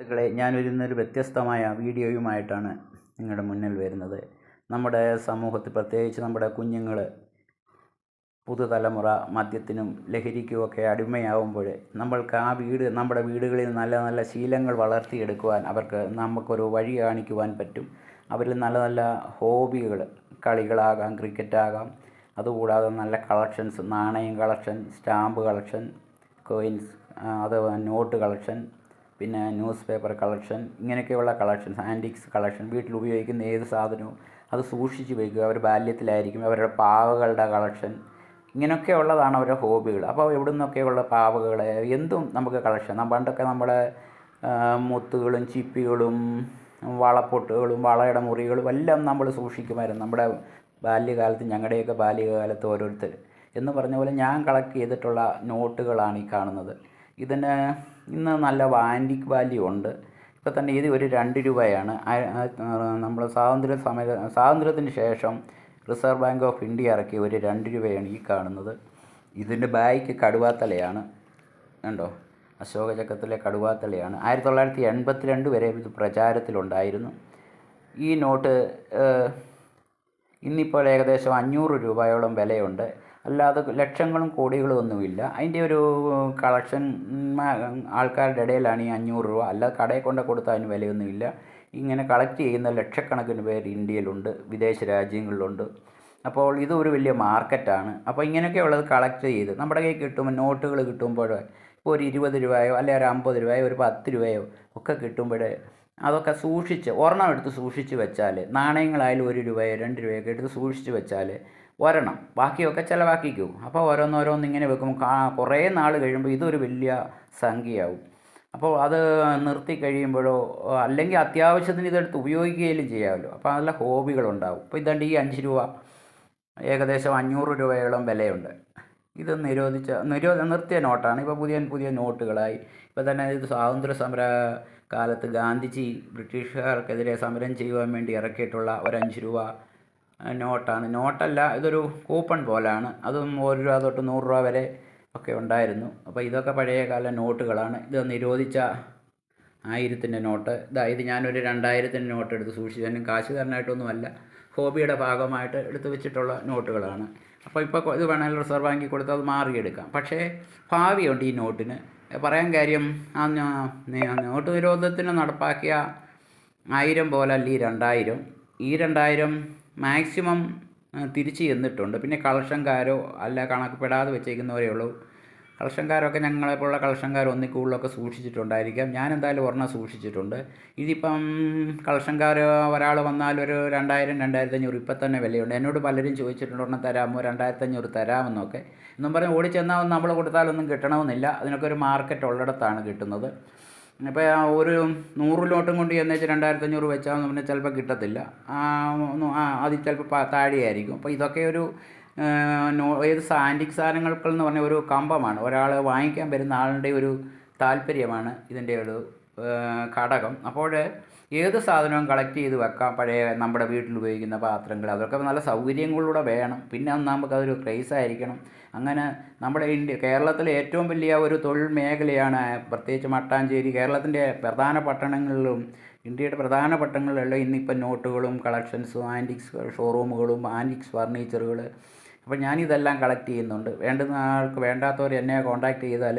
സുഹൃത്തുക്കളെ ഞാനൊരു ഇന്നൊരു വ്യത്യസ്തമായ വീഡിയോയുമായിട്ടാണ് നിങ്ങളുടെ മുന്നിൽ വരുന്നത്. നമ്മുടെ സമൂഹത്തിൽ പ്രത്യേകിച്ച് നമ്മുടെ കുഞ്ഞുങ്ങൾ പുതുതലമുറ മദ്യത്തിനും ലഹരിക്കുമൊക്കെ അടിമയാവുമ്പോൾ നമ്മൾക്ക് ആ വീട് നമ്മുടെ വീടുകളിൽ നല്ല നല്ല ശീലങ്ങൾ വളർത്തിയെടുക്കുവാൻ അവർക്ക് നമുക്കൊരു വഴി കാണിക്കുവാൻ പറ്റും. അവരിൽ നല്ല നല്ല ഹോബികൾ കളികളാകാം ക്രിക്കറ്റാകാം. അതുകൂടാതെ നല്ല കളക്ഷൻസ് നാണയം കളക്ഷൻ സ്റ്റാമ്പ് കളക്ഷൻ കോയിൻസ് അത് നോട്ട് കളക്ഷൻ പിന്നെ ന്യൂസ് പേപ്പർ കളക്ഷൻ ഇങ്ങനെയൊക്കെയുള്ള കളക്ഷൻസ് ആന്റിക്സ് കളക്ഷൻ വീട്ടിൽ ഉപയോഗിക്കുന്ന ഏത് സാധനവും അത് സൂക്ഷിച്ച് വയ്ക്കുക അവർ ബാല്യത്തിലായിരിക്കും അവരുടെ പാവകളുടെ കളക്ഷൻ ഇങ്ങനെയൊക്കെ ഉള്ളതാണ് അവരുടെ ഹോബികൾ. അപ്പോൾ എവിടെ നിന്നൊക്കെയുള്ള പാവകൾ എന്തും നമുക്ക് കളക്ഷൻ പണ്ടൊക്കെ നമ്മുടെ മുത്തുകളും ചിപ്പികളും വളപ്പൊട്ടുകളും വളയുടെ മുറികളും എല്ലാം നമ്മൾ സൂക്ഷിക്കുമായിരുന്നു. നമ്മുടെ ബാല്യകാലത്ത് ഞങ്ങളുടെയൊക്കെ ബാല്യകാലത്ത് ഓരോരുത്തർ. എന്ന് പറഞ്ഞ പോലെ ഞാൻ കളക്ട് ചെയ്തിട്ടുള്ള നോട്ടുകളാണ് ഈ കാണുന്നത്. ഇതിന് ഇന്ന് നല്ല ആന്റിക് വാല്യൂ ഉണ്ട്. ഇപ്പോൾ തന്നെ ഇത് ഒരു രണ്ട് രൂപയാണ്. നമ്മൾ സ്വാതന്ത്ര്യ സമയ സ്വാതന്ത്ര്യത്തിന് ശേഷം റിസർവ് ബാങ്ക് ഓഫ് ഇന്ത്യ ഇറക്കിയ ഒരു രണ്ട് രൂപയാണ് ഈ കാണുന്നത്. ഇതിന്റെ ബാക്ക് കടുവാത്തലയാണ്. കണ്ടോ? അശോക ചക്രത്തിലെ കടുവാത്തലയാണ്. ആയിരത്തി തൊള്ളായിരത്തി എൺപത്തി രണ്ട് വരെ ഇത് പ്രചാരത്തിലുണ്ടായിരുന്നു. ഈ നോട്ട് ഇന്നിപ്പോൾ ഏകദേശം അഞ്ഞൂറ് രൂപയോളം വിലയുണ്ട്. അല്ലാതെ ലക്ഷങ്ങളും കോടികളും ഒന്നുമില്ല. അതിന്റെ ഒരു കളക്ഷൻ ആൾക്കാരുടെ ഇടയിലാണ് ഈ അഞ്ഞൂറ് രൂപ. അല്ലാതെ കടയിൽ കൊണ്ട് കൊടുത്താൽ അതിന് വിലയൊന്നുമില്ല. ഇങ്ങനെ കളക്ട് ചെയ്യുന്ന ലക്ഷക്കണക്കിന് പേര് ഇന്ത്യയിലുണ്ട് വിദേശ രാജ്യങ്ങളിലുണ്ട്. അപ്പോൾ ഇത് ഒരു വലിയ മാർക്കറ്റാണ്. അപ്പോൾ ഇങ്ങനെയൊക്കെയുള്ളത് കളക്ട് ചെയ്ത് നമ്മുടെ കയ്യിൽ കിട്ടുമ്പോൾ നോട്ടുകൾ കിട്ടുമ്പോൾ ഇപ്പോൾ ഒരു ഇരുപത് രൂപയോ അല്ലെ ഒരു അമ്പത് രൂപയോ ഒരു പത്ത് രൂപയോ ഒക്കെ കിട്ടുമ്പോൾ അതൊക്കെ സൂക്ഷിച്ച് ഒരെണ്ണം എടുത്ത് സൂക്ഷിച്ച് വെച്ചാൽ നാണയങ്ങളായാലും ഒരു രൂപയോ രണ്ട് രൂപയൊക്കെ എടുത്ത് സൂക്ഷിച്ച് വെച്ചാൽ ഒരെണ്ണം ബാക്കിയൊക്കെ ചിലവാക്കിക്കും. അപ്പോൾ ഓരോന്നോരോന്ന് ഇങ്ങനെ വെക്കും. കുറേ നാൾ കഴിയുമ്പോൾ ഇതൊരു വലിയ സംഖ്യയാവും. അപ്പോൾ അത് നിർത്തി കഴിയുമ്പോഴോ അല്ലെങ്കിൽ അത്യാവശ്യത്തിന് ഇതെടുത്ത് ഉപയോഗിക്കുകയും ചെയ്യാമല്ലോ. അപ്പോൾ നല്ല ഹോബികളുണ്ടാവും. അപ്പോൾ ഇതാണ്ട് ഈ അഞ്ച് രൂപ ഏകദേശം അഞ്ഞൂറ് രൂപയോളം വിലയുണ്ട്. ഇത് നിരോധിച്ച നിരോ നിർത്തിയ നോട്ടാണ്. ഇപ്പോൾ പുതിയ പുതിയ നോട്ടുകളായി. ഇപ്പോൾ തന്നെ ഇത് സ്വാതന്ത്ര്യ സമര കാലത്ത് ഗാന്ധിജി ബ്രിട്ടീഷുകാർക്കെതിരെ സമരം ചെയ്യുവാൻ വേണ്ടി ഇറക്കിയിട്ടുള്ള ഒരു അഞ്ച് രൂപ നോട്ടാണ്. നോട്ടല്ല ഇതൊരു കൂപ്പൺ പോലാണ്. അതും ഒരു രൂപ തൊട്ട് നൂറ് രൂപ വരെ ഒക്കെ ഉണ്ടായിരുന്നു. അപ്പോൾ ഇതൊക്കെ പഴയ കാല നോട്ടുകളാണ്. ഇത് നിരോധിച്ച ആയിരത്തിന്റെ നോട്ട്. ഇതാ ഇത് ഞാനൊരു രണ്ടായിരത്തിന്റെ നോട്ട് എടുത്ത് സൂക്ഷിച്ചു. തരണമായിട്ടൊന്നുമല്ല. ഹോബിയുടെ ഭാഗമായിട്ട് എടുത്തു വെച്ചിട്ടുള്ള നോട്ടുകളാണ്. അപ്പോൾ ഇപ്പോൾ ഇത് വേണമെങ്കിൽ റിസർവ് ബാങ്കിൽ കൊടുത്ത് അത് മാറിയെടുക്കാം. പക്ഷേ ഭാവിയുണ്ട് ഈ നോട്ടിന്. പറയാൻ കാര്യം ആ നോട്ട് നിരോധനത്തിന് നടപ്പാക്കിയ ആയിരം പോലല്ല ഈ രണ്ടായിരം. ഈ രണ്ടായിരം മാക്സിമം തിരിച്ച് ചെന്നിട്ടുണ്ട്. പിന്നെ കളക്ഷൻകാരോ അല്ല കണക്കപ്പെടാതെ വെച്ചേക്കുന്നവരേ ഉള്ളൂ. കളക്ഷൻകാരൊക്കെ ഞങ്ങളെപ്പോലുള്ള കളക്ഷൻകാർ ഒന്നിൽ കൂടുതലൊക്കെ സൂക്ഷിച്ചിട്ടുണ്ടായിരിക്കാം. ഞാൻ എന്തായാലും ഒരെണ്ണം സൂക്ഷിച്ചിട്ടുണ്ട്. ഇതിപ്പം കളക്ഷൻകാർ ഒരാൾ വന്നാൽ ഒരു രണ്ടായിരം രണ്ടായിരത്തി അഞ്ഞൂറ് ഇപ്പം തന്നെ വിലയുണ്ട്. എന്നോട് പലരും ചോദിച്ചിട്ടുണ്ട് ഒരെണ്ണം തരാമോ രണ്ടായിരത്തി അഞ്ഞൂറ് തരാമെന്നൊക്കെ. എന്നും പറഞ്ഞ് ഓടിച്ചെന്നാൽ നമ്മൾ കൊടുത്താലൊന്നും കിട്ടണമെന്നില്ല. അതിനൊക്കെ ഒരു മാർക്കറ്റ് ഉള്ളിടത്താണ് കിട്ടുന്നത്. ഇപ്പോൾ ഒരു നൂറ് ലോട്ടും കൊണ്ട് ചെന്നേച്ച് രണ്ടായിരത്തി അഞ്ഞൂറ് വെച്ചാൽ പിന്നെ ചിലപ്പോൾ കിട്ടത്തില്ല. അതിൽ ചിലപ്പോൾ താഴെയായിരിക്കും. അപ്പോൾ ഇതൊക്കെ ഒരു ഏത് സാന്റിക് സാധനങ്ങൾക്കെന്ന് പറഞ്ഞ ഒരു കമ്പമാണ്. ഒരാൾ വാങ്ങിക്കാൻ വരുന്ന ആളുടെ ഒരു താല്പര്യമാണ് ഇതിന്റെ ഒരു ഘടകം. അപ്പോൾ ഏത് സാധനവും കളക്ട് ചെയ്ത് വെക്കാം. പഴയ നമ്മുടെ വീട്ടിൽ ഉപയോഗിക്കുന്ന പാത്രങ്ങൾ. അതൊക്കെ നല്ല സൗകര്യങ്ങളിലൂടെ വേണം. പിന്നെ നമുക്കതൊരു ക്രേസ് ആയിരിക്കണം. അങ്ങനെ നമ്മുടെ ഇന്ത്യ കേരളത്തിലെ ഏറ്റവും വലിയ ഒരു തൊഴിൽ മേഖലയാണ് പ്രത്യേകിച്ച് മട്ടാഞ്ചേരി. കേരളത്തിന്റെ പ്രധാന പട്ടണങ്ങളിലും ഇന്ത്യയുടെ പ്രധാന പട്ടണങ്ങളിലെല്ലാം ഇന്നിപ്പം നോട്ടുകളും കളക്ഷൻസും ആന്റിക്സ് ഷോറൂമുകളും ആന്റിക്സ് ഫർണിച്ചറുകൾ അപ്പോൾ ഞാനിതെല്ലാം കളക്ട് ചെയ്യുന്നുണ്ട്. വേണ്ടുന്ന ആൾക്ക് വേണ്ടാത്തവർ എന്നെ കോൺടാക്ട് ചെയ്താൽ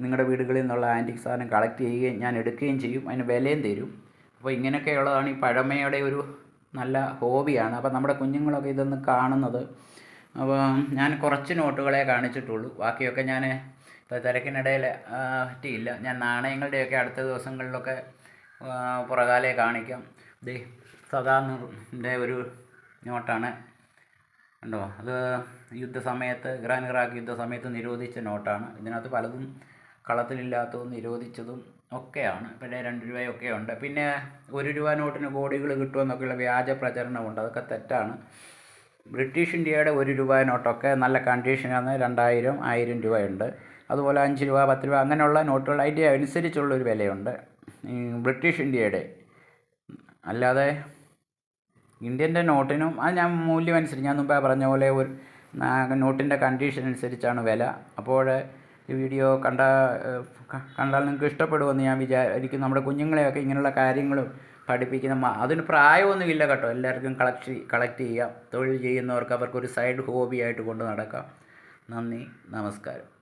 നിങ്ങളുടെ വീടുകളിൽ നിന്നുള്ള ആന്റിക് സാധനം കളക്ട് ചെയ്യുകയും ഞാൻ എടുക്കുകയും ചെയ്യും. അതിന് വിലയും തരും. അപ്പോൾ ഇങ്ങനെയൊക്കെയുള്ളതാണ് ഈ പഴമയുടെ ഒരു നല്ല ഹോബിയാണ്. അപ്പോൾ നമ്മുടെ കുഞ്ഞുങ്ങളൊക്കെ ഇതൊന്ന് കാണുന്നത്. അപ്പോൾ ഞാൻ കുറച്ച് നോട്ടുകളെ കാണിച്ചിട്ടുള്ളൂ. ബാക്കിയൊക്കെ ഞാൻ ഇപ്പോൾ തിരക്കിനിടയിൽ പറ്റിയില്ല. ഞാൻ നാണയങ്ങളുടെയൊക്കെ അടുത്ത ദിവസങ്ങളിലൊക്കെ പുറകാലെ കാണിക്കാം. ദേ സദാറിന്റെ ഒരു നോട്ടാണ്. ഉണ്ടോ അത് യുദ്ധസമയത്ത് ഇറാൻ ഇറാഖ് യുദ്ധസമയത്ത് നിരോധിച്ച നോട്ടാണ്. ഇതിനകത്ത് പലതും കളത്തിലില്ലാത്തതും നിരോധിച്ചതും ഒക്കെയാണ്. പിന്നെ രണ്ട് രൂപയൊക്കെ ഉണ്ട് പിന്നെ ഒരു രൂപ നോട്ടിന് കോടികൾ കിട്ടുമെന്നൊക്കെയുള്ള വ്യാജ പ്രചരണമുണ്ട്. അതൊക്കെ തെറ്റാണ്. ബ്രിട്ടീഷ് ഇന്ത്യയുടെ ഒരു രൂപ നോട്ടൊക്കെ നല്ല കണ്ടീഷനാണ്. രണ്ടായിരം ആയിരം രൂപയുണ്ട്. അതുപോലെ അഞ്ച് രൂപ പത്ത് രൂപ അങ്ങനെയുള്ള നോട്ടുകൾ അതിന്റെ അനുസരിച്ചുള്ളൊരു വിലയുണ്ട്. ബ്രിട്ടീഷ് ഇന്ത്യയുടെ. അല്ലാതെ ഇന്ത്യന്റെ നോട്ടിനും അത് ഞാൻ മൂല്യം അനുസരിച്ച് ഞാൻ മുമ്പേ പറഞ്ഞ പോലെ ഒരു നോട്ടിന്റെ കണ്ടീഷൻ അനുസരിച്ചാണ് വില. അപ്പോൾ ഈ വീഡിയോ കണ്ട കണ്ടാൽ നിങ്ങൾക്ക് ഇഷ്ടപ്പെടുമെന്ന് ഞാൻ വിചാരിക്കും. നമ്മുടെ കുഞ്ഞുങ്ങളെയൊക്കെ ഇങ്ങനെയുള്ള കാര്യങ്ങളും പഠിപ്പിക്കുന്ന അതിന് പ്രായമൊന്നുമില്ല കേട്ടോ. എല്ലാവർക്കും കളക്ട് കളക്ട് ചെയ്യാം. തൊഴിൽ ചെയ്യുന്നവർക്ക് അവർക്കൊരു സൈഡ് ഹോബിയായിട്ട് കൊണ്ട് നടക്കാം. നന്ദി നമസ്കാരം.